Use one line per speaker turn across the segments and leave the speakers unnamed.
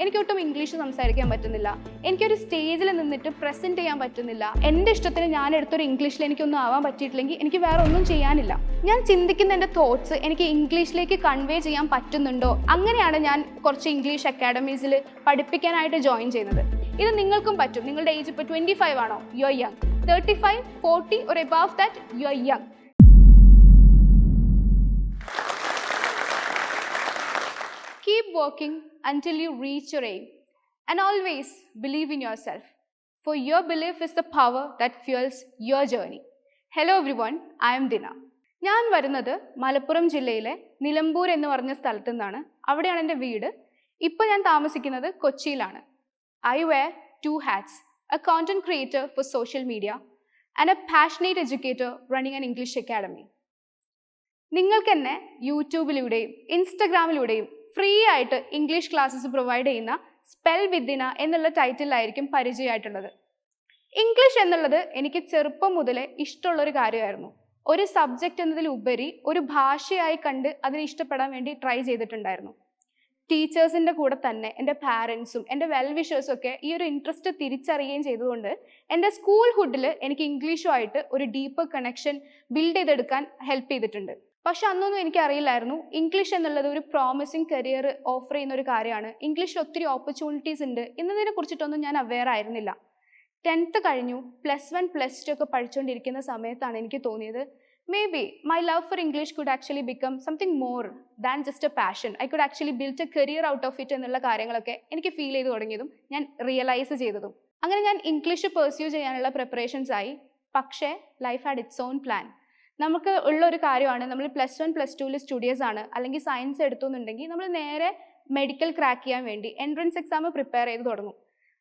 എനിക്കൊട്ടും English സംസാരിക്കാൻ പറ്റുന്നില്ല. എനിക്കൊരു സ്റ്റേജിൽ നിന്നിട്ട് പ്രസന്റ് ചെയ്യാൻ പറ്റുന്നില്ല. എന്റെ ഇഷ്ടത്തിന് ഞാൻ എടുത്തൊരു ഇംഗ്ലീഷിൽ എനിക്കൊന്നും ആവാൻ പറ്റിയിട്ടില്ലെങ്കിൽ എനിക്ക് വേറെ ഒന്നും ചെയ്യാനില്ല. ഞാൻ ചിന്തിക്കുന്ന എന്റെ തോട്ട്സ് എനിക്ക് ഇംഗ്ലീഷിലേക്ക് കൺവേ ചെയ്യാൻ പറ്റുന്നുണ്ടോ? അങ്ങനെയാണ് ഞാൻ കുറച്ച് ഇംഗ്ലീഷ് അക്കാഡമീസിൽ പഠിപ്പിക്കാനായിട്ട് ജോയിൻ ചെയ്യുന്നത്. ഇത് നിങ്ങൾക്കും പറ്റും. നിങ്ങളുടെ ഏജ് ഇപ്പോൾ ട്വന്റി ഫൈവ് ആണോ? You are young thirty five forty ഒരു above that you are young Keep working until you reach your aim. And always believe in yourself. For your belief is the power that fuels your journey. Hello everyone, I am Dina. ഞാൻ വരുന്നത് മലപ്പുറം ജില്ലയിലെ നിലമ്പൂർ എന്ന് പറഞ്ഞ സ്ഥലത്തു നിന്നാണ് അവിടെയാണ് എന്റെ വീട് ഇപ്പോൾ ഞാൻ താമസിക്കുന്നത് കൊച്ചിയിലാണ് I wear two hats a content creator for social media and a passionate educator running an English academy നിങ്ങൾക്ക് എന്നെ യൂട്യൂബിലൂടെയും ഇൻസ്റ്റഗ്രാമിലൂടെയും ഫ്രീ ആയിട്ട് ഇംഗ്ലീഷ് ക്ലാസ്സസ് പ്രൊവൈഡ് ചെയ്യുന്ന സ്പെൽ വിദിന എന്നുള്ള ടൈറ്റിലായിരിക്കും പരിചയമായിട്ടുള്ളത്. ഇംഗ്ലീഷ് എന്നുള്ളത് എനിക്ക് ചെറുപ്പം മുതലേ ഇഷ്ടമുള്ളൊരു കാര്യമായിരുന്നു. ഒരു സബ്ജക്റ്റ് എന്നതിലുപരി ഒരു ഭാഷയായി കണ്ട് അതിനെ ഇഷ്ടപ്പെടാൻ വേണ്ടി ട്രൈ ചെയ്തിട്ടുണ്ടായിരുന്നു. ടീച്ചേഴ്സിന്റെ കൂടെ തന്നെ എന്റെ പാരൻസും എന്റെ വെൽ വിഷേഴ്സും ഒക്കെ ഈ ഒരു ഇൻട്രസ്റ്റ് തിരിച്ചറിയുകയും ചെയ്തുകൊണ്ട് എന്റെ സ്കൂൾ ഹുഡിൽ എനിക്ക് ഇംഗ്ലീഷുമായിട്ട് ഒരു ഡീപ്പ് കണക്ഷൻ ബിൽഡ് ചെയ്തെടുക്കാൻ ഹെൽപ്പ് ചെയ്തിട്ടുണ്ട്. പക്ഷെ അന്നൊന്നും എനിക്കറിയില്ലായിരുന്നു. ഇംഗ്ലീഷ് എന്നുള്ളത് ഒരു പ്രോമിസിങ് കരിയർ ഓഫർ ചെയ്യുന്ന ഒരു കാര്യമാണ്. ഇംഗ്ലീഷിൽ ഒത്തിരി ഓപ്പർച്യൂണിറ്റീസ് ഉണ്ട്. എന്നതിനെ കുറിച്ചിട്ടൊന്നും ഞാൻ അവെയർ ആയിരുന്നില്ല. ടെൻത്ത് കഴിഞ്ഞു. പ്ലസ് വൺ പ്ലസ് ടു ഒക്കെ പഠിച്ചുകൊണ്ടിരിക്കുന്ന സമയത്താണ് എനിക്ക് തോന്നിയത്. Maybe my love for English could actually become something more than just a passion I could actually build a career out of it എന്നുള്ള കാര്യങ്ങളൊക്കെ എനിക്ക് ഫീൽ ചെയ്ത് തുടങ്ങിയതും ഞാൻ റിയലൈസ് ചെയ്തതും. അങ്ങനെ ഞാൻ ഇംഗ്ലീഷ് പെർസ്യൂ ചെയ്യാനുള്ള പ്രിപ്പറേഷൻസ് ആയി. പക്ഷേ life had its own plan നമുക്ക് ഉള്ള ഒരു കാര്യമാണ് നമ്മൾ പ്ലസ് വൺ പ്ലസ് ടുവിൽ സ്റ്റുഡിയസ് ആണ് അല്ലെങ്കിൽ സയൻസ് എടുത്തു എന്നുണ്ടെങ്കിൽ നമ്മൾ നേരെ മെഡിക്കൽ ക്രാക്ക് ചെയ്യാൻ വേണ്ടി എൻട്രൻസ് എക്സാം പ്രിപ്പയർ ചെയ്ത് തുടങ്ങും.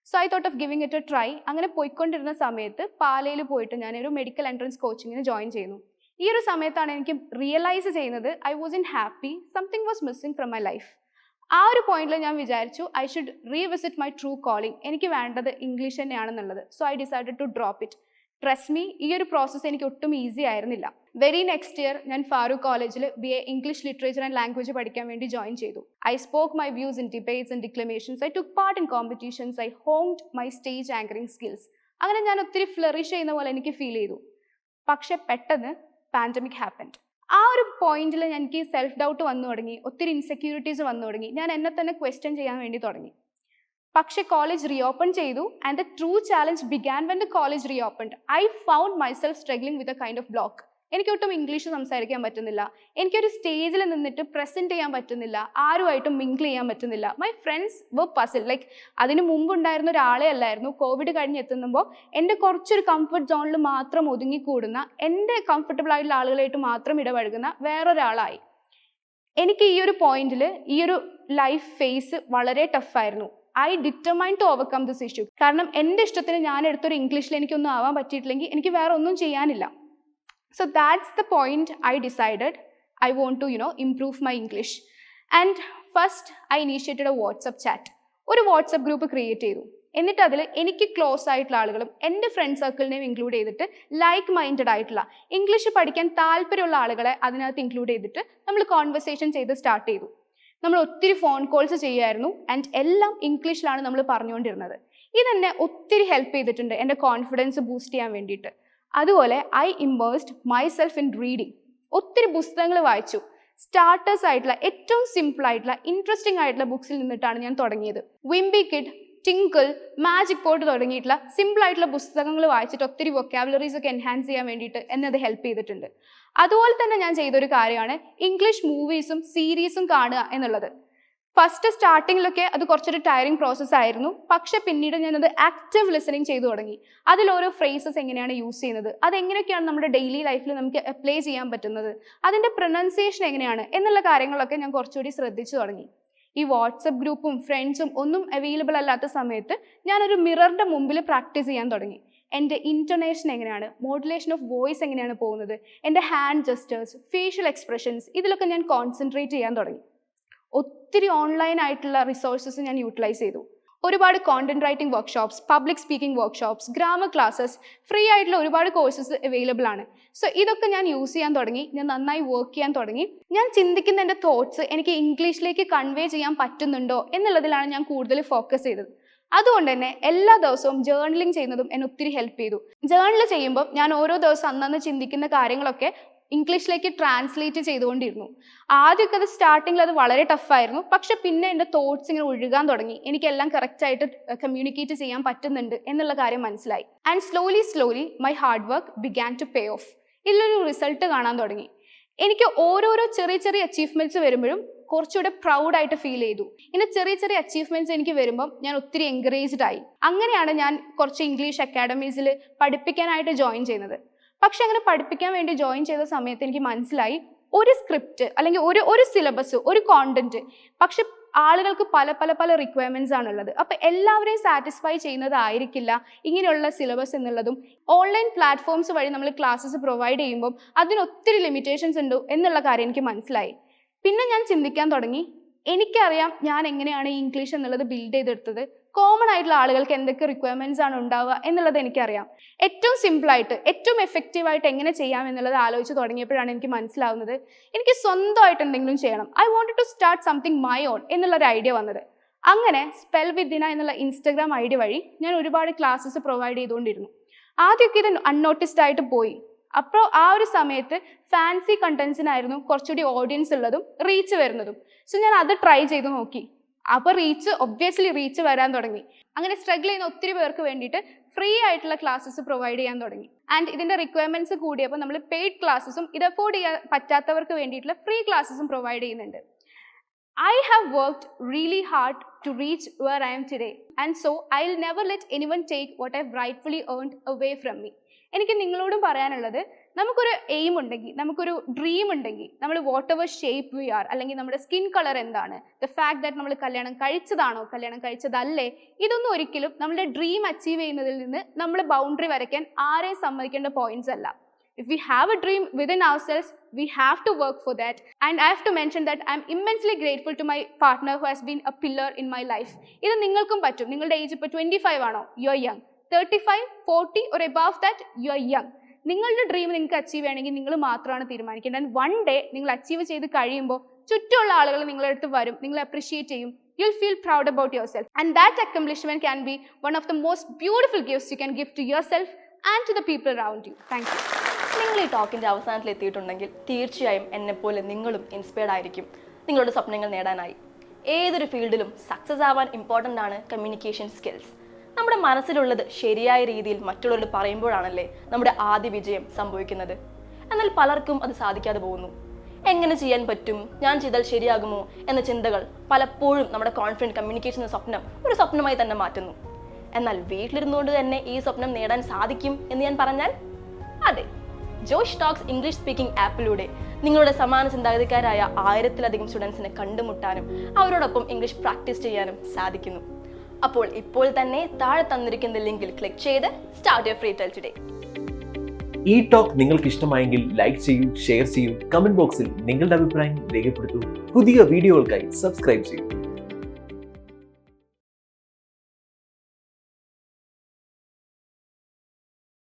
So I thought of giving it a try അങ്ങനെ പോയിക്കൊണ്ടിരുന്ന സമയത്ത് പാലയിൽ പോയിട്ട് ഞാനൊരു മെഡിക്കൽ എൻട്രൻസ് കോച്ചിങ്ങിന് ജോയിൻ ചെയ്യുന്നു. ഈ ഒരു സമയത്താണ് എനിക്ക് റിയലൈസ് ചെയ്യുന്നത് I was unhappy something was missing from my life ആ ഒരു പോയിന്റിൽ ഞാൻ വിചാരിച്ചു I should revisit my true calling എനിക്ക് വേണ്ടത് English തന്നെയാണെന്നുള്ളത്. So I decided to drop it trust me ഈ ഒരു പ്രോസസ്സ് എനിക്ക് ഒട്ടും ഈസി ആയിരുന്നില്ല. വെരി നെക്സ്റ്റ് ഇയർ ഞാൻ ഫാറൂഖ് കോളേജിൽ B A English literature and language പഠിക്കാൻ വേണ്ടി ജോയിൻ ചെയ്തു. I spoke my views in debates and declamations I took part in competitions I honed my stage anchoring skills അങ്ങനെ ഞാൻ ഒത്തിരി ഫ്ലറിഷ് ചെയ്യുന്ന പോലെ എനിക്ക് ഫീൽ ചെയ്തു. പക്ഷെ പെട്ടെന്ന് പാൻഡമിക് ഹാപ്പൻഡ് ആ ഒരു പോയിന്റിൽ എനിക്ക് സെൽഫ് ഡൗട്ട് വന്നു തുടങ്ങി. ഒത്തിരി ഇൻസെക്യൂരിറ്റീസ് വന്നു തുടങ്ങി. ഞാൻ എന്നെ തന്നെ ക്വസ്റ്റ്യൻ ചെയ്യാൻ വേണ്ടി തുടങ്ങി. പക്ഷെ കോളേജ് റീഓപ്പൺ ചെയ്തു and the true challenge began when the college reopened I found myself struggling with a kind of block എനിക്കൊട്ടും English സംസാരിക്കാൻ പറ്റുന്നില്ല. എനിക്കൊരു സ്റ്റേജിൽ നിന്നിട്ട് പ്രസന്റ് ചെയ്യാൻ പറ്റുന്നില്ല. ആരുമായിട്ടും മിങ്കിൾ ചെയ്യാൻ പറ്റുന്നില്ല. My friends were puzzle like അതിന് മുമ്പ് ഉണ്ടായിരുന്ന ഒരാളെ അല്ലായിരുന്നു. കോവിഡ് കഴിഞ്ഞ് എത്തുമ്പോൾ എന്റെ കുറച്ചൊരു കംഫർട്ട് സോണിൽ മാത്രം ഒതുങ്ങിക്കൂടുന്ന എന്റെ കംഫർട്ടബിൾ ആയിട്ടുള്ള ആളുകളായിട്ട് മാത്രം ഇടപഴകുന്ന വേറൊരാളായി. എനിക്ക് ഈ ഒരു പോയിന്റിൽ ഈ ഒരു ലൈഫ് ഫേസ് വളരെ ടഫായിരുന്നു I determine to overcome this issue കാരണം എന്റെ ഇഷ്ടത്തിന് ഞാൻ എടുത്തൊരു ഇംഗ്ലീഷിൽ എനിക്കൊന്നും ആവാൻ പറ്റിയിട്ടില്ലെങ്കിൽ എനിക്ക് വേറെ ഒന്നും ചെയ്യാനില്ല. So that's the point I decided I want to you know improve my English and first I initiated a WhatsApp chat ഒരു വാട്സപ്പ് ഗ്രൂപ്പ് ക്രിയേറ്റ് ചെയ്തു. എന്നിട്ട് അതിൽ എനിക്ക് ക്ലോസ് ആയിട്ടുള്ള ആളുകളും എന്റെ ഫ്രണ്ട് സർക്കിളിനെയും ഇൻക്ലൂഡ് ചെയ്തിട്ട് ലൈക്ക് മൈൻഡഡ് ആയിട്ടുള്ള ഇംഗ്ലീഷ് പഠിക്കാൻ താല്പര്യമുള്ള ആളുകളെ അതിനകത്ത് ഇൻക്ലൂഡ് ചെയ്തിട്ട് നമ്മൾ കോൺവെർസേഷൻ ചെയ്ത് സ്റ്റാർട്ട് ചെയ്തു. നമ്മൾ ഒത്തിരി ഫോൺ കോൾസ് ചെയ്യുമായിരുന്നു ആൻഡ് എല്ലാം ഇംഗ്ലീഷിലാണ് നമ്മൾ പറഞ്ഞുകൊണ്ടിരുന്നത്. ഇതെന്നെ ഒത്തിരി ഹെൽപ്പ് ചെയ്തിട്ടുണ്ട്. എന്റെ കോൺഫിഡൻസ് ബൂസ്റ്റ് ചെയ്യാൻ വേണ്ടിയിട്ട്. അതുപോലെ I immersed myself in reading ഒത്തിരി പുസ്തകങ്ങൾ വായിച്ചു. സ്റ്റാർട്ടേഴ്സ് ആയിട്ടുള്ള ഏറ്റവും സിമ്പിൾ ആയിട്ടുള്ള ഇൻട്രസ്റ്റിംഗ് ആയിട്ടുള്ള ബുക്സിൽ നിന്നിട്ടാണ് ഞാൻ തുടങ്ങിയത്. Wimpy kid tinkle magic pot തുടങ്ങിയിട്ടുള്ള സിമ്പിൾ ആയിട്ടുള്ള പുസ്തകങ്ങൾ വായിച്ചിട്ട് ഒത്തിരി വൊക്കാബുലറീസ് ഒക്കെ എൻഹാൻസ് ചെയ്യാൻ വേണ്ടിയിട്ട് എന്നെ അത് ഹെൽപ്പ് ചെയ്തിട്ടുണ്ട്. അതുപോലെ തന്നെ ഞാൻ ചെയ്തൊരു കാര്യമാണ് ഇംഗ്ലീഷ് മൂവീസും സീരീസും കാണുക എന്നുള്ളത്. ഫസ്റ്റ് സ്റ്റാർട്ടിങ്ങിലൊക്കെ അത് കുറച്ചൊരു ടയറിങ് പ്രോസസ്സ് ആയിരുന്നു. പക്ഷെ പിന്നീട് ഞാനത് ആക്റ്റീവ് ലിസണിങ് ചെയ്തു തുടങ്ങി. അതിൽ ഓരോ ഫ്രേസസ് എങ്ങനെയാണ് യൂസ് ചെയ്യുന്നത്? അതെങ്ങനെയൊക്കെയാണ് നമ്മുടെ ഡെയിലി ലൈഫിൽ നമുക്ക് അപ്ലൈ ചെയ്യാൻ പറ്റുന്നത്? അതിന്റെ പ്രൊനൗൺസിയേഷൻ എങ്ങനെയാണ്? എന്നുള്ള കാര്യങ്ങളൊക്കെ ഞാൻ കുറച്ചുകൂടി ശ്രദ്ധിച്ചു തുടങ്ങി. ഈ വാട്സപ്പ് ഗ്രൂപ്പും ഫ്രണ്ട്സും ഒന്നും അവൈലബിൾ അല്ലാത്ത സമയത്ത് ഞാനൊരു മിററിന്റെ മുമ്പിൽ പ്രാക്ടീസ് ചെയ്യാൻ തുടങ്ങി. എന്റെ ഇന്റർനേഷൻ എങ്ങനെയാണ്? മോഡുലേഷൻ ഓഫ് വോയിസ് എങ്ങനെയാണ് പോകുന്നത്? എന്റെ ഹാൻഡ് ജസ്റ്റേഴ്സ് ഫേഷ്യൽ എക്സ്പ്രഷൻസ് ഇതിലൊക്കെ ഞാൻ കോൺസെൻട്രേറ്റ് ചെയ്യാൻ തുടങ്ങി. ഒത്തിരി ഓൺലൈൻ ആയിട്ടുള്ള റിസോഴ്സസ് ഞാൻ യൂട്ടിലൈസ് ചെയ്തു. ഒരുപാട് content writing workshops public speaking workshops grammar classes free ആയിട്ടുള്ള ഒരുപാട് കോഴ്സസ് അവൈലബിൾ ആണ്. സോ ഇതൊക്കെ ഞാൻ യൂസ് ചെയ്യാൻ തുടങ്ങി. ഞാൻ നന്നായി വർക്ക് ചെയ്യാൻ തുടങ്ങി. ഞാൻ ചിന്തിക്കുന്ന എന്റെ തോട്ട്സ് എനിക്ക് ഇംഗ്ലീഷിലേക്ക് കൺവേ ചെയ്യാൻ പറ്റുന്നുണ്ടോ എന്നുള്ളതിലാണ് ഞാൻ കൂടുതൽ ഫോക്കസ് ചെയ്തത്. അതുകൊണ്ട് തന്നെ എല്ലാ ദിവസവും ജേർണലിംഗ് ചെയ്യുന്നതും എന്നെ ഒത്തിരി ഹെൽപ്പ് ചെയ്തു. ജേർണൽ ചെയ്യുമ്പോൾ ഞാൻ ഓരോ ദിവസം അന്നന്ന് ചിന്തിക്കുന്ന കാര്യങ്ങളൊക്കെ ഇംഗ്ലീഷിലേക്ക് ട്രാൻസ്ലേറ്റ് ചെയ്തുകൊണ്ടിരുന്നു. ആദ്യമൊക്കെ അത് സ്റ്റാർട്ടിങ്ങിൽ അത് വളരെ ടഫായിരുന്നു പക്ഷെ പിന്നെ എന്റെ തോട്ട്സ് ഇങ്ങനെ ഒഴുകാൻ തുടങ്ങി. എനിക്കെല്ലാം കറക്റ്റായിട്ട് കമ്മ്യൂണിക്കേറ്റ് ചെയ്യാൻ പറ്റുന്നുണ്ട് എന്നുള്ള കാര്യം മനസ്സിലായി. And slowly slowly my hard work began to pay off ഇതിലൊരു റിസൾട്ട് കാണാൻ തുടങ്ങി. എനിക്ക് ഓരോരോ ചെറിയ ചെറിയ അച്ചീവ്മെന്റ്സ് വരുമ്പോഴും കുറച്ചുകൂടെ പ്രൗഡായിട്ട് ഫീൽ ചെയ്തു. ഇങ്ങനെ ചെറിയ ചെറിയ അച്ചീവ്മെന്റ്സ് എനിക്ക് വരുമ്പം ഞാൻ ഒത്തിരി എൻകറേജ്ഡ് ആയി. അങ്ങനെയാണ് ഞാൻ കുറച്ച് ഇംഗ്ലീഷ് അക്കാഡമീസിൽ പഠിപ്പിക്കാനായിട്ട് ജോയിൻ ചെയ്യുന്നത്. പക്ഷെ അങ്ങനെ പഠിപ്പിക്കാൻ വേണ്ടി ജോയിൻ ചെയ്ത സമയത്ത് എനിക്ക് മനസ്സിലായി ഒരു സ്ക്രിപ്റ്റ് അല്ലെങ്കിൽ ഒരു ഒരു സിലബസ് ഒരു കോണ്ടന്റ് പക്ഷെ ആളുകൾക്ക് പല പല പല റിക്വയർമെന്റ്സ് ആണുള്ളത്. അപ്പോൾ എല്ലാവരെയും സാറ്റിസ്ഫൈ ചെയ്യുന്നതായിരിക്കില്ല ഇങ്ങനെയുള്ള സിലബസ് എന്നുള്ളതും. ഓൺലൈൻ പ്ലാറ്റ്ഫോംസ് വഴി നമ്മൾ ക്ലാസ്സസ് പ്രൊവൈഡ് ചെയ്യുമ്പോൾ അതിന് ഒത്തിരി ലിമിറ്റേഷൻസ് ഉണ്ട് എന്നുള്ള കാര്യം എനിക്ക് മനസ്സിലായി. പിന്നെ ഞാൻ ചിന്തിക്കാൻ തുടങ്ങി എനിക്കറിയാം ഞാൻ എങ്ങനെയാണ് ഇംഗ്ലീഷ് എന്നുള്ളത് ബിൽഡ് ചെയ്തെടുത്തത്. കോമൺ ആയിട്ടുള്ള ആളുകൾക്ക് എന്തൊക്കെ റിക്വയർമെന്റ്സ് ആണ് ഉണ്ടാവുക എന്നുള്ളത് എനിക്കറിയാം. ഏറ്റവും സിമ്പിളായിട്ട് ഏറ്റവും എഫക്റ്റീവായിട്ട് എങ്ങനെ ചെയ്യാം എന്നുള്ളത് ആലോചിച്ച് തുടങ്ങിയപ്പോഴാണ് എനിക്ക് മനസ്സിലാവുന്നത്. എനിക്ക് സ്വന്തമായിട്ട് എന്തെങ്കിലും ചെയ്യണം. I want to start something my own എന്നുള്ളൊരു ഐഡിയ വന്നത്. അങ്ങനെ സ്പെൽ വിദിന എന്നുള്ള ഇൻസ്റ്റഗ്രാം ഐ ഡി വഴി ഞാൻ ഒരുപാട് ക്ലാസ്സസ് പ്രൊവൈഡ് ചെയ്തുകൊണ്ടിരുന്നു. ആദ്യമൊക്കെ ഇത് അൺനോട്ടിസ്ഡ് ആയിട്ട് പോയി. അപ്പോൾ ആ ഒരു സമയത്ത് ഫാൻസി കണ്ടന്റ്സിനായിരുന്നു കുറച്ചുകൂടി ഓഡിയൻസ് ഉള്ളതും റീച്ച് വരുന്നതും. സോ ഞാൻ അത് ട്രൈ ചെയ്ത് നോക്കി. അപ്പോൾ റീച്ച് ഒബ്വിയസ്ലി റീച്ച് വരാൻ തുടങ്ങി. അങ്ങനെ സ്ട്രഗിൾ ചെയ്യുന്ന ഒത്തിരി പേർക്ക് വേണ്ടിയിട്ട് ഫ്രീ ആയിട്ടുള്ള ക്ലാസ്സസ് പ്രൊവൈഡ് ചെയ്യാൻ തുടങ്ങി. ആൻഡ് ഇതിന്റെ റിക്വയർമെന്റ്സ് കൂടിയപ്പോൾ നമ്മൾ പെയ്ഡ് ക്ലാസ്സസും ഇത് അഫോർഡ് ചെയ്യാൻ പറ്റാത്തവർക്ക് വേണ്ടിയിട്ടുള്ള ഫ്രീ ക്ലാസ്സസും പ്രൊവൈഡ് ചെയ്യുന്നുണ്ട്. I have worked really hard to reach to I am today and so I will never let anyone take what I rightfully earned away from me എനിക്ക് നിങ്ങളോടും പറയാനുള്ളത് നമുക്കൊരു എയിം ഉണ്ടെങ്കിൽ നമുക്കൊരു ഡ്രീം ഉണ്ടെങ്കിൽ നമ്മൾ whatever shape we are അല്ലെങ്കിൽ നമ്മുടെ സ്കിൻ കളർ എന്താണ് ദ ഫാക്ട് ദാറ്റ് നമ്മൾ കല്യാണം കഴിച്ചതാണോ കല്യാണം കഴിച്ചതല്ലേ ഇതൊന്നും ഒരിക്കലും നമ്മുടെ ഡ്രീം അച്ചീവ് ചെയ്യുന്നതിൽ നിന്ന് നമ്മൾ ബൗണ്ടറി വരയ്ക്കാൻ ആരെയും സമ്മതിക്കേണ്ട പോയിന്റ്സ് അല്ല. If we have a dream within we have to work for that and I i to mention that I i'm immensely grateful to my partner who has been a pillar in my life ഇത് നിങ്ങൾക്കും പറ്റും. നിങ്ങളുടെ age ഇപ്പോൾ twenty five ആണോ? You are young thirty five forty ഒരു above that you are young നിങ്ങളുടെ dream നിങ്ങൾക്ക് achieve ചെയ്യണമെങ്കിൽ നിങ്ങൾ മാത്രമാണ് തീരുമാനിക്കേണ്ടത്. ആൻഡ് വൺ ഡേ നിങ്ങൾ അച്ചീവ് ചെയ്ത് കഴിയുമ്പോൾ ചുറ്റുമുള്ള ആളുകൾ നിങ്ങളുടെ അടുത്ത് വരും. നിങ്ങൾ അപ്രീഷിയേറ്റ് ചെയ്യും. You will feel proud about yourself and that accomplishment can be one of the most beautiful gifts you can gift to yourself and to the people around you thank you
നിങ്ങൾ ഈ ടോക്കിന്റെ അവസാനത്തിൽ എത്തിയിട്ടുണ്ടെങ്കിൽ തീർച്ചയായും എന്നെപ്പോലെ നിങ്ങളും inspired ആയിരിക്കും. നിങ്ങളുടെ സ്വപ്നങ്ങൾ നേടാനായി. ഏതൊരു ഫീൽഡിലും സക്സസ് ആവാൻ ഇമ്പോർട്ടന്റ് ആണ് കമ്മ്യൂണിക്കേഷൻ സ്കിൽസ് നമ്മുടെ മനസ്സിലുള്ളത് ശരിയായ രീതിയിൽ മറ്റുള്ളവരോട് പറയുമ്പോഴാണല്ലേ നമ്മുടെ ആദ്യ വിജയം സംഭവിക്കുന്നത്. എന്നാൽ പലർക്കും അത് സാധിക്കാതെ പോകുന്നു. എങ്ങനെ ചെയ്യാൻ പറ്റും? ഞാൻ ചെയ്താൽ ശരിയാകുമോ? എന്ന ചിന്തകൾ പലപ്പോഴും നമ്മുടെ കോൺഫിഡന്റ് കമ്മ്യൂണിക്കേഷൻ എന്ന സ്വപ്നം ഒരു സ്വപ്നമായി തന്നെ മാറ്റുന്നു. എന്നാൽ വീട്ടിലിരുന്നുകൊണ്ട് തന്നെ ഈ സ്വപ്നം നേടാൻ സാധിക്കും എന്ന് ഞാൻ പറഞ്ഞാൽ അതെ. ജോഷ് ടോക്സ് ഇംഗ്ലീഷ് സ്പീക്കിംഗ് ആപ്പിലൂടെ നിങ്ങളുടെ സമാന ചിന്താഗതിക്കാരായ ആയിരത്തിലധികം സ്റ്റുഡൻസിനെ കണ്ടുമുട്ടാനും അവരോടൊപ്പം ഇംഗ്ലീഷ് പ്രാക്ടീസ് ചെയ്യാനും സാധിക്കുന്നു. അപ്പോൾ ഇപ്പോൾ തന്നെ താഴെ തന്നിരിക്കുന്ന ലിങ്കിൽ ക്ലിക്ക് ചെയ്ത് start your free tell today
ഈ ടോക്ക് നിങ്ങൾക്ക് ഇഷ്ടമായെങ്കിൽ ലൈക്ക് ചെയ്യൂ ഷെയർ ചെയ്യൂ കമന്റ് ബോക്സിൽ നിങ്ങളുടെ അഭിപ്രായം രേഖപ്പെടുത്തൂ. പുതിയ വീഡിയോകൾക്കായി സബ്സ്ക്രൈബ് ചെയ്യൂ.